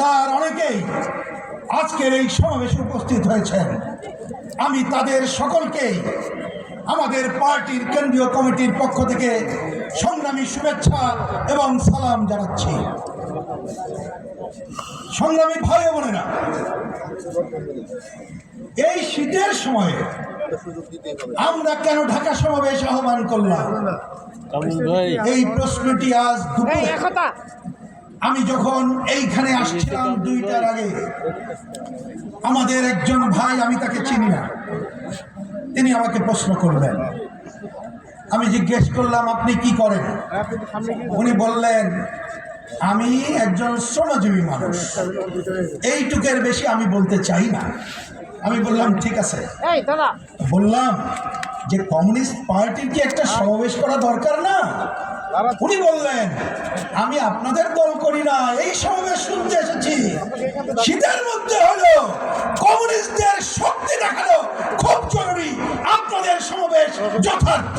তার অনেকেই আজকের এই সমাবেশে উপস্থিত হয়েছেন। আমি তাদের সকলকেই আমাদের পার্টির কেন্দ্রীয় কমিটির পক্ষ থেকে সংগ্রামী শুভেচ্ছা এবং সালাম জানাচ্ছি। সংগ্রামী ভাই বোনেরা এই শীতের সময়ে আমরা কেন ঢাকা সমাবেশ আহ্বান করলাম? এই প্রশ্নটি আজ দুপুরে। আমি যখন এইখানে আসছিলাম দুইটার আগে আমাদের একজন ভাই আমি তাকে চিনি না। তিনি আমাকে প্রশ্ন করলেন। আমি জিজ্ঞেস করলাম আপনি কি করেন? উনি বললেন আমি একজন শ্রমজীবী মানুষ। এইটুকের বেশি আমি বলতে চাই না। আমি বললাম ঠিক আছে। বললাম যে কমিউনিস্ট পার্টির কি একটা সমাবেশ করা দরকার না? উনি বললেন, আমি আপনাদের দল করি না, এই সমাবেশ শুনতে এসেছি। শীতের মধ্যে হলো কমিউনিস্টদের শক্তি দেখানো খুব জরুরি। আপনাদের সমাবেশ যথার্থ।